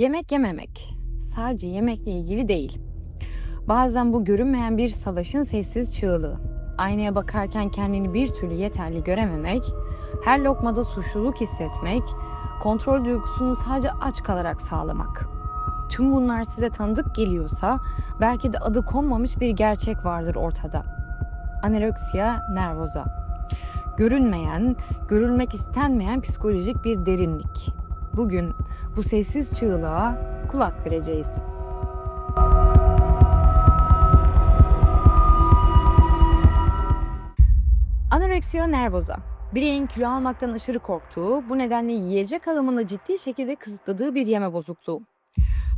Yemek yememek sadece yemekle ilgili değil. Bazen bu görünmeyen bir savaşın sessiz çığlığı. Aynaya bakarken kendini bir türlü yeterli görememek, her lokmada suçluluk hissetmek, kontrol duygusunu sadece aç kalarak sağlamak. Tüm bunlar size tanıdık geliyorsa belki de adı konmamış bir gerçek vardır ortada. Anoreksiya nervoza. Görünmeyen, görülmek istenmeyen psikolojik bir derinlik. Bugün bu sessiz çığlığa kulak vereceğiz. Anoreksiya nervoza. Bireyin kilo almaktan aşırı korktuğu, bu nedenle yiyecek alımını ciddi şekilde kısıtladığı bir yeme bozukluğu.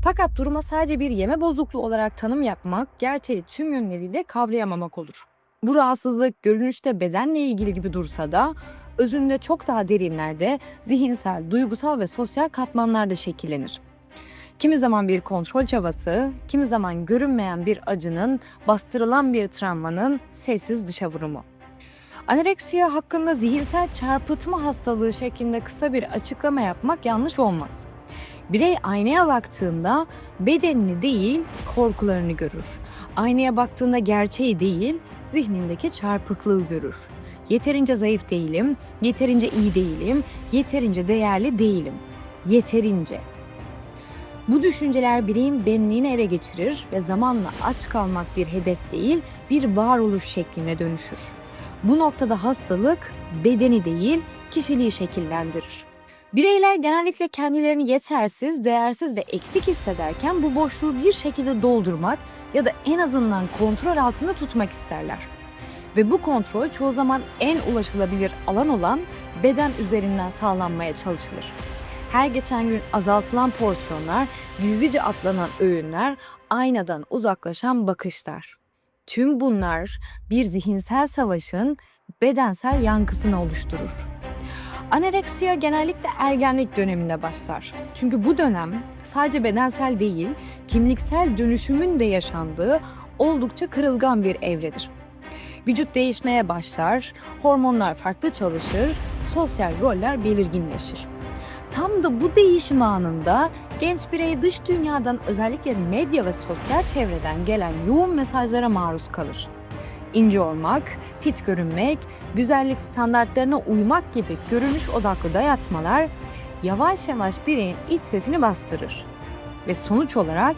Fakat duruma sadece bir yeme bozukluğu olarak tanım yapmak, gerçeği tüm yönleriyle kavrayamamak olur. Bu rahatsızlık görünüşte bedenle ilgili gibi dursa da özünde çok daha derinlerde zihinsel, duygusal ve sosyal katmanlarda şekillenir. Kimi zaman bir kontrol çabası, kimi zaman görünmeyen bir acının, bastırılan bir travmanın sessiz dışa vurumu. Anoreksiya hakkında zihinsel çarpıtma hastalığı şeklinde kısa bir açıklama yapmak yanlış olmaz. Birey aynaya baktığında bedenini değil korkularını görür. Aynaya baktığında gerçeği değil zihnindeki çarpıklığı görür. Yeterince zayıf değilim, yeterince iyi değilim, yeterince değerli değilim. Yeterince. Bu düşünceler bireyin benliğini ele geçirir ve zamanla aç kalmak bir hedef değil, bir varoluş şekline dönüşür. Bu noktada hastalık bedeni değil, kişiliği şekillendirir. Bireyler genellikle kendilerini yetersiz, değersiz ve eksik hissederken bu boşluğu bir şekilde doldurmak ya da en azından kontrol altında tutmak isterler. Ve bu kontrol çoğu zaman en ulaşılabilir alan olan beden üzerinden sağlanmaya çalışılır. Her geçen gün azaltılan porsiyonlar, gizlice atlanan öğünler, aynadan uzaklaşan bakışlar. Tüm bunlar bir zihinsel savaşın bedensel yankısını oluşturur. Anoreksiya genellikle ergenlik döneminde başlar. Çünkü bu dönem sadece bedensel değil, kimliksel dönüşümün de yaşandığı oldukça kırılgan bir evredir. Vücut değişmeye başlar, hormonlar farklı çalışır, sosyal roller belirginleşir. Tam da bu değişim anında genç birey dış dünyadan özellikle medya ve sosyal çevreden gelen yoğun mesajlara maruz kalır. İnce olmak, fit görünmek, güzellik standartlarına uymak gibi görünüş odaklı dayatmalar yavaş yavaş bireyin iç sesini bastırır. Ve sonuç olarak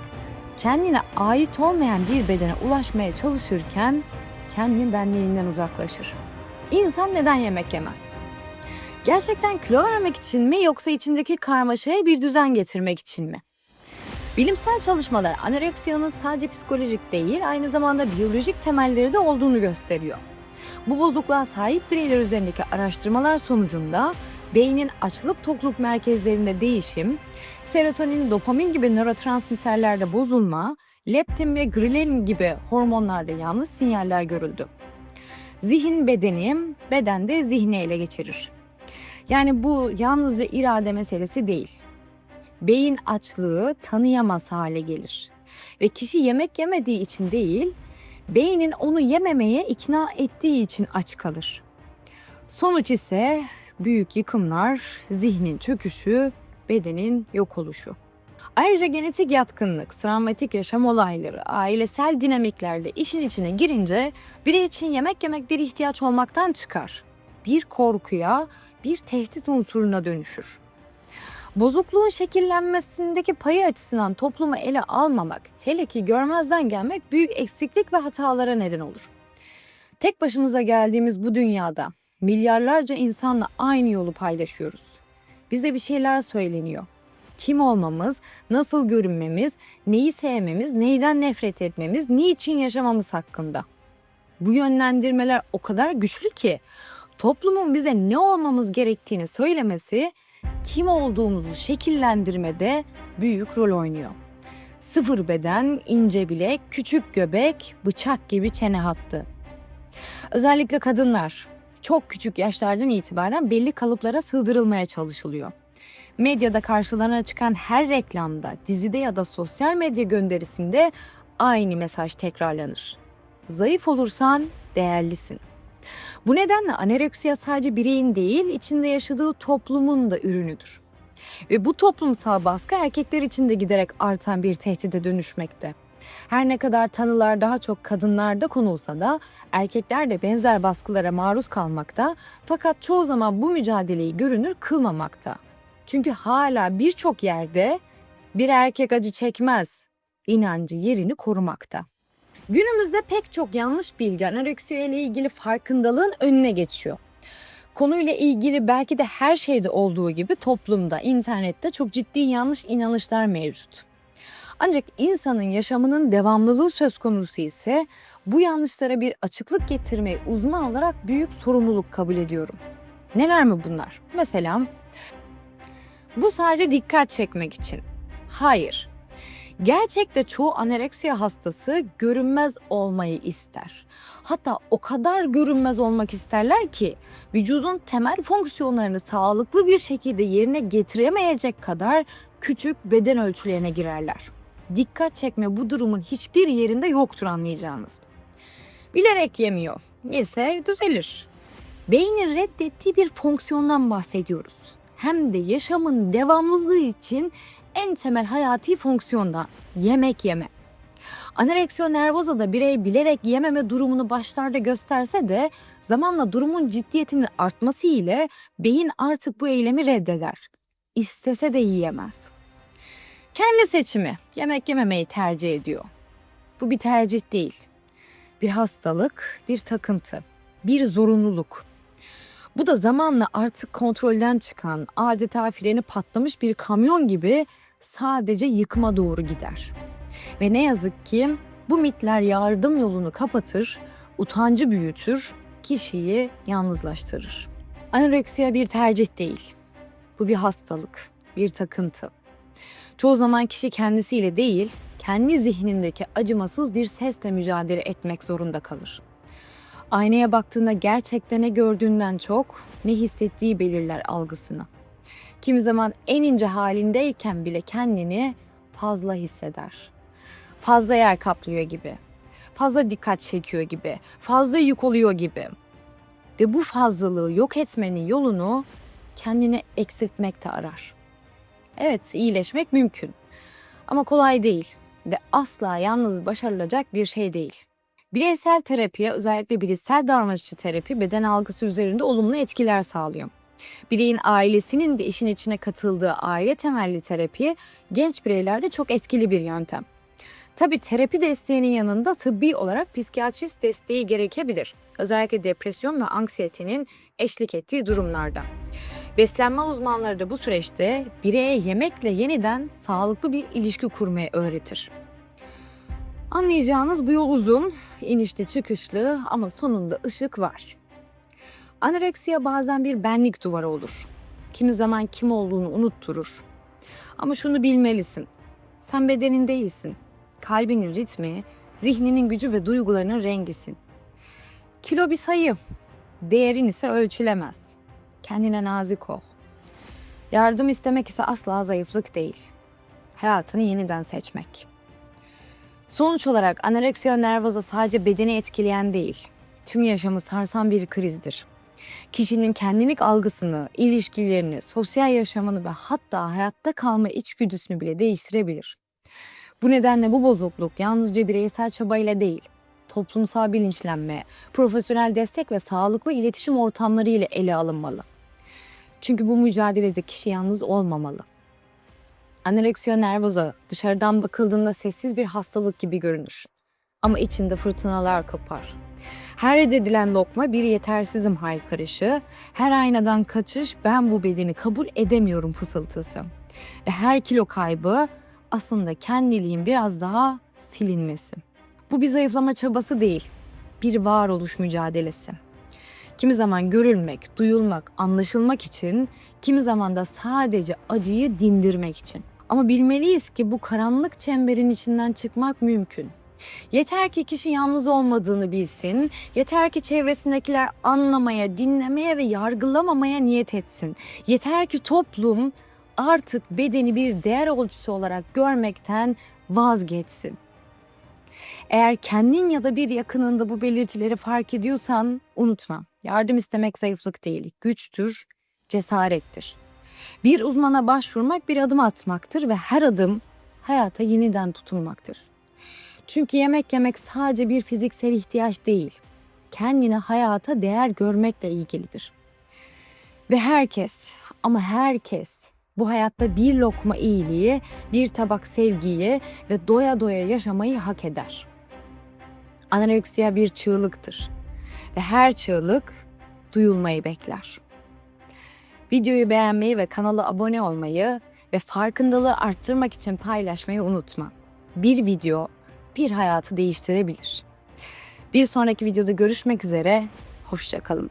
kendine ait olmayan bir bedene ulaşmaya çalışırken kendi benliğinden uzaklaşır. İnsan neden yemek yemez? Gerçekten kilo vermek için mi yoksa içindeki karmaşaya bir düzen getirmek için mi? Bilimsel çalışmalar anoreksiyanın sadece psikolojik değil, aynı zamanda biyolojik temelleri de olduğunu gösteriyor. Bu bozukluğa sahip bireyler üzerindeki araştırmalar sonucunda beynin açlık tokluk merkezlerinde değişim, serotonin, dopamin gibi nörotransmitterlerde bozulma, leptin ve grelin gibi hormonlarda yanlış sinyaller görüldü. Zihin bedeni, beden de zihni ele geçirir. Yani bu yalnızca irade meselesi değil. Beyin açlığı tanıyamaz hale gelir. Ve kişi yemek yemediği için değil, beynin onu yememeye ikna ettiği için aç kalır. Sonuç ise büyük yıkımlar, zihnin çöküşü, bedenin yok oluşu. Ayrıca genetik yatkınlık, travmatik yaşam olayları, ailesel dinamiklerle işin içine girince birey için yemek yemek bir ihtiyaç olmaktan çıkar. Bir korkuya, bir tehdit unsuruna dönüşür. Bozukluğun şekillenmesindeki payı açısından toplumu ele almamak, hele ki görmezden gelmek büyük eksiklik ve hatalara neden olur. Tek başımıza geldiğimiz bu dünyada milyarlarca insanla aynı yolu paylaşıyoruz. Bize bir şeyler söyleniyor. Kim olmamız, nasıl görünmemiz, neyi sevmemiz, neyden nefret etmemiz, niçin yaşamamız hakkında. Bu yönlendirmeler o kadar güçlü ki toplumun bize ne olmamız gerektiğini söylemesi kim olduğumuzu şekillendirmede büyük rol oynuyor. Sıfır beden, ince bilek, küçük göbek, bıçak gibi çene hattı. Özellikle kadınlar çok küçük yaşlardan itibaren belli kalıplara sığdırılmaya çalışılıyor. Medyada karşılarına çıkan her reklamda, dizide ya da sosyal medya gönderisinde aynı mesaj tekrarlanır. Zayıf olursan değerlisin. Bu nedenle anoreksiya sadece bireyin değil, içinde yaşadığı toplumun da ürünüdür. Ve bu toplumsal baskı erkekler için de giderek artan bir tehdide dönüşmekte. Her ne kadar tanılar daha çok kadınlarda konulsa da erkekler de benzer baskılara maruz kalmakta fakat çoğu zaman bu mücadeleyi görünür kılmamakta. Çünkü hala birçok yerde bir erkek acı çekmez inancı yerini korumakta. Günümüzde pek çok yanlış bilgi anoreksiya ile ilgili farkındalığın önüne geçiyor. Konuyla ilgili belki de her şeyde olduğu gibi toplumda, internette çok ciddi yanlış inanışlar mevcut. Ancak insanın yaşamının devamlılığı söz konusu ise bu yanlışlara bir açıklık getirmeyi uzman olarak büyük sorumluluk kabul ediyorum. Neler mi bunlar? Mesela bu sadece dikkat çekmek için. Hayır. Gerçekte çoğu anoreksiya hastası görünmez olmayı ister. Hatta o kadar görünmez olmak isterler ki vücudun temel fonksiyonlarını sağlıklı bir şekilde yerine getiremeyecek kadar küçük beden ölçülerine girerler. Dikkat çekme bu durumun hiçbir yerinde yoktur anlayacağınız. Bilerek yemiyor. Yese düzelir. Beynin reddettiği bir fonksiyondan bahsediyoruz. Hem de yaşamın devamlılığı için en temel hayati fonksiyonda yemek yeme. Anoreksiyon nervozada birey bilerek yememe durumunu başlarda gösterse de zamanla durumun ciddiyetinin artması ile beyin artık bu eylemi reddeder. İstese de yiyemez. Kendi seçimi yemek yememeyi tercih ediyor. Bu bir tercih değil. Bir hastalık, bir takıntı, bir zorunluluk. Bu da zamanla artık kontrolden çıkan, adeta freni patlamış bir kamyon gibi sadece yıkıma doğru gider. Ve ne yazık ki bu mitler yardım yolunu kapatır, utancı büyütür, kişiyi yalnızlaştırır. Anoreksiya bir tercih değil. Bu bir hastalık, bir takıntı. Çoğu zaman kişi kendisiyle değil, kendi zihnindeki acımasız bir sesle mücadele etmek zorunda kalır. Aynaya baktığında gerçekten ne gördüğünden çok ne hissettiği belirler algısını. Kimi zaman en ince halindeyken bile kendini fazla hisseder. Fazla yer kaplıyor gibi. Fazla dikkat çekiyor gibi. Fazla yük oluyor gibi. Ve bu fazlalığı yok etmenin yolunu kendini eksiltmekte arar. Evet, iyileşmek mümkün. Ama kolay değil ve asla yalnız başarılacak bir şey değil. Bireysel terapiye özellikle bilişsel davranışçı terapi beden algısı üzerinde olumlu etkiler sağlıyor. Bireyin ailesinin de işin içine katıldığı aile temelli terapi genç bireylerde çok etkili bir yöntem. Tabi terapi desteğinin yanında tıbbi olarak psikiyatrist desteği gerekebilir. Özellikle depresyon ve anksiyetenin eşlik ettiği durumlarda. Beslenme uzmanları da bu süreçte bireye yemekle yeniden sağlıklı bir ilişki kurmayı öğretir. Anlayacağınız bu yol uzun, inişli çıkışlı ama sonunda ışık var. Anoreksiya bazen bir benlik duvarı olur. Kimi zaman kim olduğunu unutturur. Ama şunu bilmelisin. Sen bedenin değilsin. Kalbinin ritmi, zihninin gücü ve duygularının rengisin. Kilo bir sayı. Değerin ise ölçülemez. Kendine nazik ol. Yardım istemek ise asla zayıflık değil. Hayatını yeniden seçmek. Sonuç olarak anoreksiya nervoza sadece bedeni etkileyen değil, tüm yaşamı sarsan bir krizdir. Kişinin kendilik algısını, ilişkilerini, sosyal yaşamını ve hatta hayatta kalma içgüdüsünü bile değiştirebilir. Bu nedenle bu bozukluk yalnızca bireysel çabayla değil, toplumsal bilinçlenme, profesyonel destek ve sağlıklı iletişim ortamları ile ele alınmalı. Çünkü bu mücadelede kişi yalnız olmamalı. Anoreksiya nervoza dışarıdan bakıldığında sessiz bir hastalık gibi görünür. Ama içinde fırtınalar kopar. Her reddedilen lokma bir yetersizim haykırışı, her aynadan kaçış ben bu bedeni kabul edemiyorum fısıltısı. Ve her kilo kaybı aslında kendiliğin biraz daha silinmesi. Bu bir zayıflama çabası değil, bir varoluş mücadelesi. Kimi zaman görülmek, duyulmak, anlaşılmak için, kimi zaman da sadece acıyı dindirmek için. Ama bilmeliyiz ki bu karanlık çemberin içinden çıkmak mümkün. Yeter ki kişi yalnız olmadığını bilsin. Yeter ki çevresindekiler anlamaya, dinlemeye ve yargılamamaya niyet etsin. Yeter ki toplum artık bedeni bir değer ölçüsü olarak görmekten vazgeçsin. Eğer kendin ya da bir yakınında bu belirtileri fark ediyorsan unutma. Yardım istemek zayıflık değil, güçtür, cesarettir. Bir uzmana başvurmak bir adım atmaktır ve her adım hayata yeniden tutunmaktır. Çünkü yemek yemek sadece bir fiziksel ihtiyaç değil. Kendine hayata değer görmekle ilgilidir. Ve herkes ama herkes bu hayatta bir lokma iyiliği, bir tabak sevgiyi ve doya doya yaşamayı hak eder. Anoreksiya bir çığlıktır ve her çığlık duyulmayı bekler. Videoyu beğenmeyi ve kanala abone olmayı ve farkındalığı arttırmak için paylaşmayı unutma. Bir video bir hayatı değiştirebilir. Bir sonraki videoda görüşmek üzere, hoşçakalın.